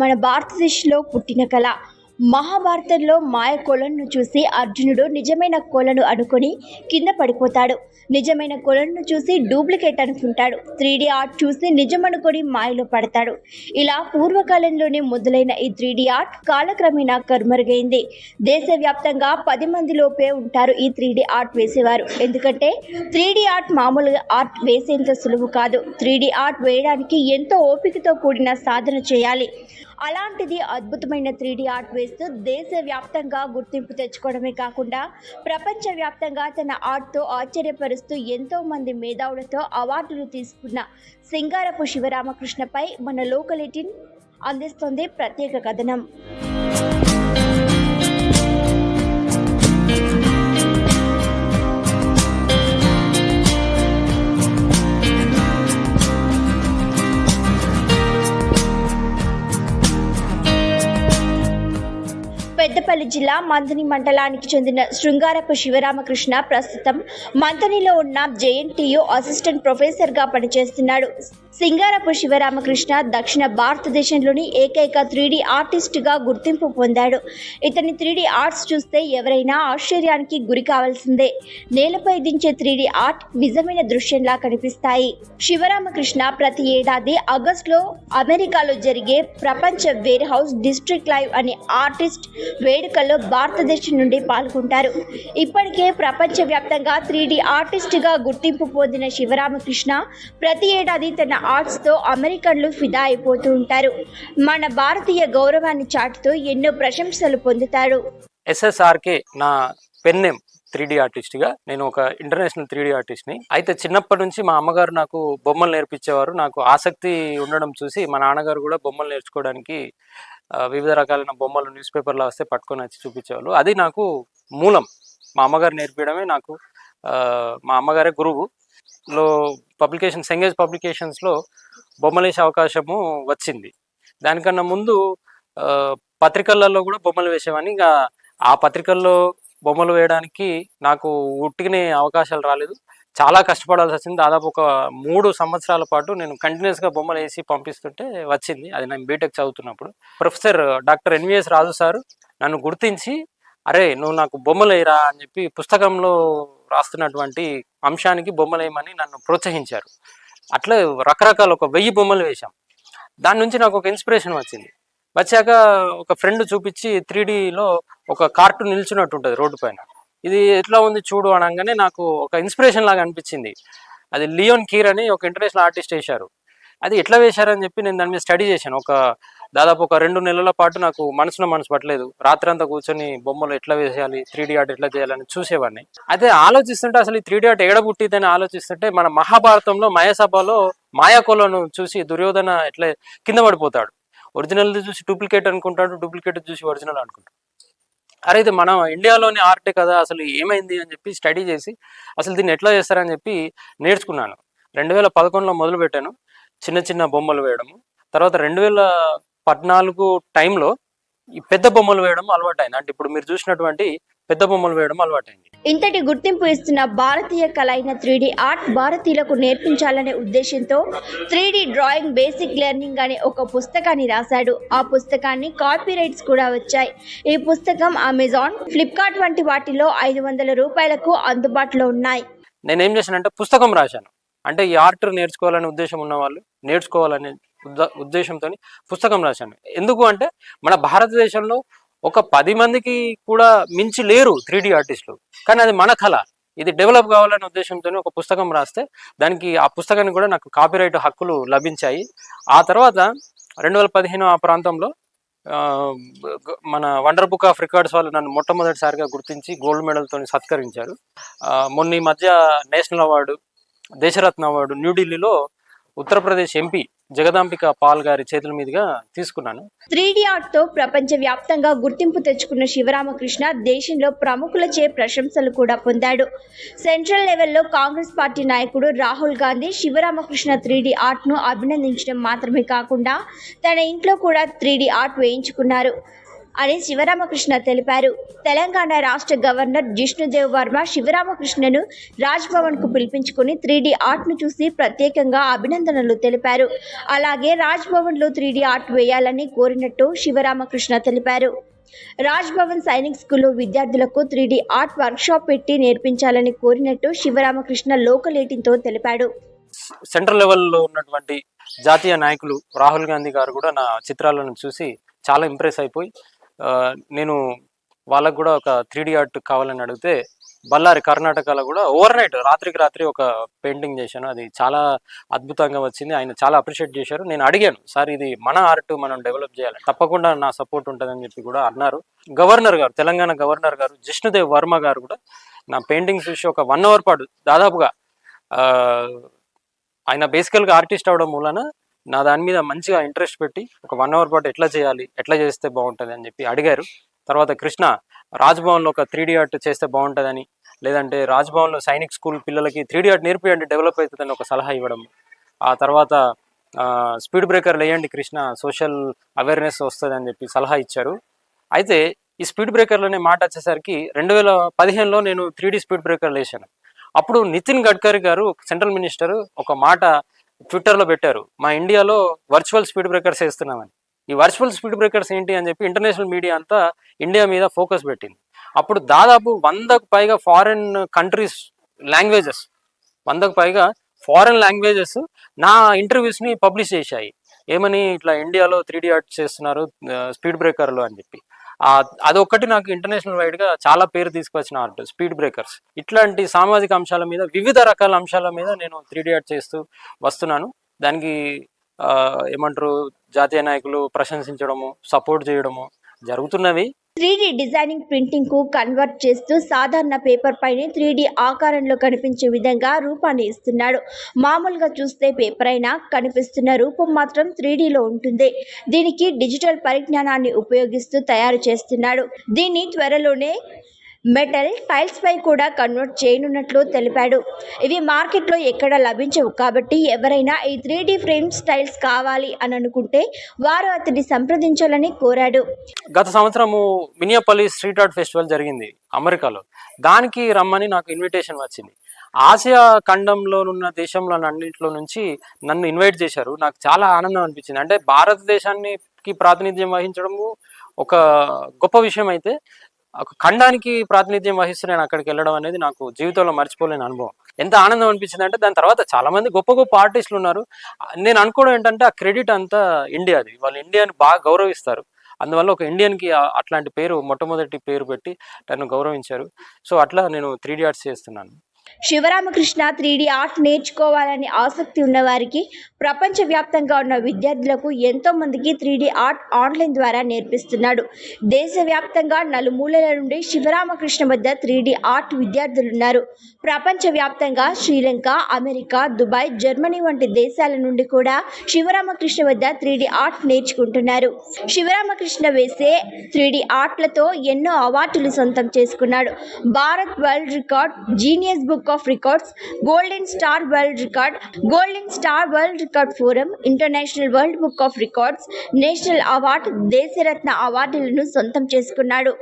మన భారతదేశంలో పుట్టిన కళ. మహాభారతంలో మాయ కొలను చూసి అర్జునుడు నిజమైన కోలను అనుకొని కింద పడిపోతాడు. నిజమైన కొలను చూసి డూప్లికేట్ అనుకుంటాడు. త్రీ ఆర్ట్ చూసి నిజం అనుకొని మాయలో పడతాడు. ఇలా పూర్వకాలంలోనే మొదలైన ఈ త్రీ ఆర్ట్ కాలక్రమేణా కరుమరుగైంది దేశవ్యాప్తంగా పది మంది లోపే ఉంటారు ఈ త్రీ ఆర్ట్ వేసేవారు. ఎందుకంటే త్రీ ఆర్ట్ మామూలుగా ఆర్ట్ వేసేంత సులువు కాదు. త్రీ ఆర్ట్ వేయడానికి ఎంతో ఓపికతో కూడిన సాధన చేయాలి. అలాంటిది అద్భుతమైన త్రీ ఆర్ట్ వేస్తూ దేశవ్యాప్తంగా గుర్తింపు తెచ్చుకోవడమే కాకుండా ప్రపంచవ్యాప్తంగా తన ఆర్ట్తో ఆశ్చర్యపరుస్తూ ఎంతో మంది మేధావులతో అవార్డులు తీసుకున్న సింగారపు శివరామకృష్ణపై మన లోకల్ ఎయిటీన్ అందిస్తుంది ప్రత్యేక కథనం. పెద్దపల్లి జిల్లా మంథని మండలానికి చెందిన శృంగారపు శివరామకృష్ణ ప్రస్తుతం మంథనిలో ఉన్న జేఎన్టీయూ అసిస్టెంట్ ప్రొఫెసర్గా పనిచేస్తున్నాడు. సింగారపు శివరామకృష్ణ దక్షిణ భారతదేశంలోని ఏకైక త్రీడీ ఆర్టిస్ట్గా గుర్తింపు పొందాడు. ఇతని త్రీడీ ఆర్ట్స్ చూస్తే ఎవరైనా ఆశ్చర్యానికి గురి కావాల్సిందే. నేలపై దించే త్రీడీ ఆర్ట్ నిజమైన దృశ్యంలా కనిపిస్తాయి. శివరామకృష్ణ ప్రతి ఏడాది ఆగస్టులో అమెరికాలో జరిగే ప్రపంచ వేర్ హౌస్ డిస్ట్రిక్ట్ లైవ్ అనే ఆర్టిస్ట్ వేడుకల్లో భారతదేశం నుండి పాల్గొంటారు. ఇప్పటికే ప్రపంచవ్యాప్తంగా త్రీడీ ఆర్టిస్ట్గా గుర్తింపు పొందిన శివరామకృష్ణ ప్రతి ఏడాది తన ఆర్ట్స్తో అమెరికన్లు ఫిదా అయిపోతూ ఉంటారు మన భారతీయ గౌరవాన్ని చాటుతూ ఎన్నో ప్రశంసలు పొందుతారు. ఎస్ఎస్ఆర్కే నా పెన్నేమ్ త్రీ డి ఆర్టిస్ట్గా. నేను ఒక ఇంటర్నేషనల్ త్రీ డి ఆర్టిస్ట్ని. అయితే చిన్నప్పటి నుంచి మా అమ్మగారు నాకు బొమ్మలు నేర్పించేవారు. నాకు ఆసక్తి ఉండడం చూసి మా నాన్నగారు కూడా బొమ్మలు నేర్చుకోవడానికి వివిధ రకాలైన బొమ్మలు న్యూస్ పేపర్లో వస్తే పట్టుకొని వచ్చి చూపించేవాళ్ళు. అది నాకు మూలం. మా అమ్మగారు నేర్పించడమే నాకు మా అమ్మగారే గురువు. లో పబ్లికేషన్ సెంగేజ్ పబ్లికేషన్స్లో బొమ్మలు వేసే అవకాశము వచ్చింది. దానికన్నా ముందు పత్రికలలో కూడా బొమ్మలు వేసేవాడిని ఇంకా ఆ పత్రికల్లో బొమ్మలు వేయడానికి నాకు ఉట్టిగానే అవకాశాలు రాలేదు. చాలా కష్టపడాల్సి వచ్చింది. దాదాపు ఒక మూడు సంవత్సరాల పాటు నేను కంటిన్యూస్గా బొమ్మలు వేసి పంపిస్తుంటే వచ్చింది. అది నేను బీటెక్ చదువుతున్నప్పుడు. Professor doctor N V S Raju sir నన్ను గుర్తించి అరే నువ్వు నాకు బొమ్మలు వేయరా అని చెప్పి పుస్తకంలో రాస్తున్నటువంటి అంశానికి బొమ్మలు వేయమని నన్ను ప్రోత్సహించారు. అట్లా రకరకాల ఒక వెయ్యి బొమ్మలు వేశాం. దాని నుంచి నాకు ఒక ఇన్స్పిరేషన్ వచ్చింది. వచ్చాక ఒక ఫ్రెండ్ చూపించి త్రీ ఒక కార్టూన్ నిల్చున్నట్టు ఉంటుంది రోడ్డు పైన. ఇది ఎట్లా ఉంది చూడు అనగానే నాకు ఒక ఇన్స్పిరేషన్ లాగా అనిపించింది. అది లియోన్ కీర్ అని ఒక ఇంటర్నేషనల్ ఆర్టిస్ట్ వేశారు. అది ఎట్లా వేశారని చెప్పి నేను దాని మీద స్టడీ చేశాను. ఒక దాదాపు ఒక రెండు నెలల పాటు నాకు మనసులో మనసు పట్టలేదు. రాత్రంతా కూర్చొని బొమ్మలు ఎట్లా వేసేయాలి త్రీ డి ఆర్ట్ ఎట్లా చేయాలని చూసేవాడిని. అయితే ఆలోచిస్తుంటే అసలు ఈ త్రీ డి ఆర్ట్ ఎక్కడ పుట్టిందని ఆలోచిస్తుంటే మన మహాభారతంలో మాయాసభలో మాయాకోలను చూసి దుర్యోధన ఎట్లా కింద పడిపోతాడు. ఒరిజినల్ చూసి డూప్లికేట్ అనుకుంటాడు డూప్లికేట్ చూసి ఒరిజినల్ అనుకుంటాడు. అరే ఇది మన ఇండియాలోని ఆర్టే కదా అసలు ఏమైంది అని చెప్పి స్టడీ చేసి అసలు దీన్ని ఎట్లా చేస్తారని చెప్పి నేర్చుకున్నాను. రెండు వేల పదకొండులో మొదలు పెట్టాను చిన్న చిన్న బొమ్మలు వేయడము తర్వాత రెండు వేల పద్నాలుగు టైంలో ఈ పెద్ద బొమ్మలు వేయడం అలవాటైంది. అంటే ఇప్పుడు మీరు చూసినటువంటి పెద్ద బొమ్మలు వేయడం అలవాటైంది. ఇంతటి గుర్తింపు ఇస్తున్న భారతీయ కళ అయిన త్రీ ఆర్ట్ భారతీయులకు నేర్పించాలనే ఉద్దేశంతో త్రీ డ్రాయింగ్ బేసిక్ లెర్నింగ్ అనే ఒక పుస్తకాన్ని రాశాడు. ఆ పుస్తకాన్ని కాపీ రైట్స్ కూడా వచ్చాయి. ఈ పుస్తకం అమెజాన్ ఫ్లిప్కార్ట్ వంటి వాటిలో ఐదు వందల రూపాయలకు అందుబాటులో ఉన్నాయి. నేను చేశానంటే పుస్తకం రాశాను. అంటే ఈ ఆర్ట్ నేర్చుకోవాలనే ఉద్దేశం ఉన్న వాళ్ళు నేర్చుకోవాలనే ఉద్దేశంతో పుస్తకం రాశాను. ఎందుకు అంటే మన భారతదేశంలో ఒక పది మందికి కూడా మించి లేరు త్రీ ఆర్టిస్టులు. కానీ అది మన కళ. ఇది డెవలప్ కావాలనే ఉద్దేశంతో ఒక పుస్తకం రాస్తే దానికి ఆ పుస్తకాన్ని కూడా నాకు కాపీరైట్ హక్కులు లభించాయి. ఆ తర్వాత రెండు వేల పదిహేను ఆ ప్రాంతంలో మన వండర్ బుక్ ఆఫ్ రికార్డ్స్ వాళ్ళు నన్ను మొట్టమొదటిసారిగా గుర్తించి గోల్డ్ మెడల్తో సత్కరించారు. మొన్న ఈ మధ్య నేషనల్ అవార్డు దేశరత్న అవార్డు న్యూఢిల్లీలో ఉత్తరప్రదేశ్ ఎంపీ జగదాంబిక పాల్ గారి చేతుల మీదుగా తీసుకున్నాను. త్రీ ఆర్ట్తో ప్రపంచ వ్యాప్తంగా గుర్తింపు తెచ్చుకున్న శివరామకృష్ణ దేశంలో ప్రముఖులచే ప్రశంసలు కూడా పొందాడు. సెంట్రల్ లెవెల్లో కాంగ్రెస్ పార్టీ నాయకుడు రాహుల్ గాంధీ శివరామకృష్ణ త్రీ ఆర్ట్ను అభినందించడం మాత్రమే కాకుండా తన ఇంట్లో కూడా త్రీ ఆర్ట్ వేయించుకున్నారు. అని శివరామకృష్ణ తెలిపారు. తెలంగాణ రాష్ట్ర గవర్నర్ జిష్ణుదేవ్ వర్మ శివరామకృష్ణను రాజ్భవన్కు పిలిపించుకుని త్రీ ఆర్ట్ను చూసి ప్రత్యేకంగా అభినందనలు తెలిపారు. అలాగే రాజ్భవన్లో లో త్రీ ఆర్ట్ వేయాలని కోరినట్టు శివరామకృష్ణ తెలిపారు. రాజ్భవన్ సైనిక్ స్కూల్లో విద్యార్థులకు త్రీ ఆర్ట్ వర్క్షాప్ పెట్టి నేర్పించాలని కోరినట్టు శివరామకృష్ణ లోకలేటింతో తెలిపాడు. సెంట్రల్ లెవెల్లో ఉన్నటువంటి జాతీయ నాయకులు రాహుల్ గాంధీ గారు కూడా నా చిత్రాలను చూసి చాలా ఇంప్రెస్ అయిపోయి నేను వాళ్ళకు కూడా ఒక త్రీ ఆర్ట్ కావాలని అడిగితే బళ్ళారి కర్ణాటకలో కూడా ఓవర్ నైట్ రాత్రికి రాత్రి ఒక పెయింటింగ్ చేశాను. అది చాలా అద్భుతంగా వచ్చింది. ఆయన చాలా అప్రిషియేట్ చేశారు. నేను అడిగాను సార్ ఇది మన ఆర్ట్ మనం డెవలప్ చేయాలి. తప్పకుండా నా సపోర్ట్ ఉంటుందని చెప్పి కూడా అన్నారు. గవర్నర్ గారు తెలంగాణ గవర్నర్ గారు జిష్ణుదేవ్ వర్మ గారు కూడా నా పెయింటింగ్స్ చూసి ఒక వన్ అవర్ పాటు దాదాపుగా ఆయన బేసికల్గా ఆర్టిస్ట్ అవడం మూలన నా దాని మీద మంచిగా ఇంట్రెస్ట్ పెట్టి ఒక వన్ అవర్ పాటు ఎట్లా చేయాలి ఎట్లా చేస్తే బాగుంటుంది అని చెప్పి అడిగారు. తర్వాత కృష్ణ రాజ్భవన్లో ఒక త్రీ ఆర్ట్ చేస్తే బాగుంటుందని లేదంటే రాజ్భవన్లో సైనిక్ స్కూల్ పిల్లలకి త్రీ ఆర్ట్ నేర్పియండి డెవలప్ అవుతుందని ఒక సలహా ఇవ్వడం. ఆ తర్వాత స్పీడ్ బ్రేకర్లు లేయండి కృష్ణ సోషల్ అవేర్నెస్ వస్తుంది అని చెప్పి సలహా ఇచ్చారు. అయితే ఈ స్పీడ్ బ్రేకర్లు అనే మాట వచ్చేసరికి రెండు వేల పదిహేనులో నేను త్రీ స్పీడ్ బ్రేకర్లు లేచాను అప్పుడు నితిన్ గడ్కరీ గారు సెంట్రల్ మినిస్టర్ ఒక మాట ట్విట్టర్లో పెట్టారు. మా ఇండియాలో వర్చువల్ స్పీడ్ బ్రేకర్స్ వేస్తున్నామని ఈ వర్చువల్ స్పీడ్ బ్రేకర్స్ ఏంటి అని చెప్పి ఇంటర్నేషనల్ మీడియా అంతా ఇండియా మీద ఫోకస్ పెట్టింది. అప్పుడు దాదాపు వందకు పైగా ఫారిన్ కంట్రీస్ లాంగ్వేజెస్ వందకు పైగా ఫారెన్ లాంగ్వేజెస్ నా ఇంటర్వ్యూస్ని పబ్లిష్ చేశాయి. ఏమని ఇట్లా ఇండియాలో త్రీ ఆర్ట్ చేస్తున్నారు స్పీడ్ బ్రేకర్లు అని చెప్పి. అదొక్కటి నాకు ఇంటర్నేషనల్ వైడ్గా చాలా పేరు తీసుకొచ్చిన ఆర్ట్ స్పీడ్ బ్రేకర్స్ ఇట్లాంటి సామాజిక అంశాల మీద వివిధ రకాల అంశాల మీద నేను త్రీ ఆర్ట్ చేస్తూ వస్తున్నాను. దానికి ఏమంటారు జాతీయ నాయకులు ప్రశంసించడము సపోర్ట్ చేయడము జరుగుతున్నవి. త్రీ డిజైనింగ్ ప్రింటింగ్కు కన్వర్ట్ చేస్తూ సాధారణ పేపర్ పైనే త్రీ ఆకారంలో కనిపించే విధంగా రూపాన్ని ఇస్తున్నాడు. మామూలుగా చూస్తే పేపర్ అయినా కనిపిస్తున్న రూపం మాత్రం త్రీ లో ఉంటుంది. దీనికి డిజిటల్ పరిజ్ఞానాన్ని ఉపయోగిస్తూ తయారు చేస్తున్నాడు. దీన్ని త్వరలోనే మెటల్ టైల్స్ పై కూడా కన్వర్ట్ చేయనున్నట్లు తెలిపాడు. ఇవి మార్కెట్లో ఎక్కడ లభించవు కాబట్టి ఎవరైనా ఈ త్రీ డి ఫ్రేమ్స్ టైల్స్ కావాలి అని అనుకుంటే వారు అతన్ని సంప్రదించాలని కోరాడు. గత సంవత్సరము మినియాపల్లి స్ట్రీట్ ఆర్ట్ ఫెస్టివల్ జరిగింది అమెరికాలో. దానికి రమ్మని నాకు ఇన్విటేషన్ వచ్చింది. ఆసియా ఖండంలో ఉన్న దేశంలో అన్నింటిలో నుంచి నన్ను ఇన్వైట్ చేశారు. నాకు చాలా ఆనందం అనిపించింది. అంటే భారతదేశానికి ప్రాతినిధ్యం వహించడము ఒక గొప్ప విషయం అయితే ఒక ఖండానికి ప్రాతినిధ్యం వహిస్తూ నేను అక్కడికి వెళ్ళడం అనేది నాకు జీవితంలో మర్చిపోలేని అనుభవం. ఎంత ఆనందం అనిపించింది అంటే దాని తర్వాత చాలా మంది గొప్ప గొప్ప ఆర్టిస్టులు ఉన్నారు. నేను అనుకోవడం ఏంటంటే ఆ క్రెడిట్ అంతా ఇండియాది వాళ్ళు ఇండియాని బాగా గౌరవిస్తారు. అందువల్ల ఒక ఇండియన్కి అట్లాంటి పేరు మొట్టమొదటి పేరు పెట్టి నన్ను గౌరవించారు. సో అట్లా నేను త్రీ ఆర్ట్స్ చేస్తున్నాను. శివరామకృష్ణ త్రీడీ ఆర్ట్ నేర్చుకోవాలని ఆసక్తి ఉన్నవారికి ప్రపంచవ్యాప్తంగా ఉన్న విద్యార్థులకు ఎంతో మందికి త్రీ ఆర్ట్ ఆన్లైన్ ద్వారా నేర్పిస్తున్నాడు. దేశవ్యాప్తంగా నలుమూలల నుండి శివరామకృష్ణ వద్ద త్రీ ఆర్ట్ విద్యార్థులున్నారు. ప్రపంచవ్యాప్తంగా శ్రీలంక అమెరికా దుబాయ్ జర్మనీ వంటి దేశాల నుండి కూడా శివరామకృష్ణ వద్ద త్రీ ఆర్ట్ నేర్చుకుంటున్నారు. శివరామకృష్ణ వేసే త్రీ ఆర్ట్లతో ఎన్నో అవార్డులు సొంతం చేసుకున్నాడు. Bharat world record genius book book of records golden star world record golden star world record forum international world book of records national award Desharatna అవార్డులను సొంతం చేసుకున్నాడు.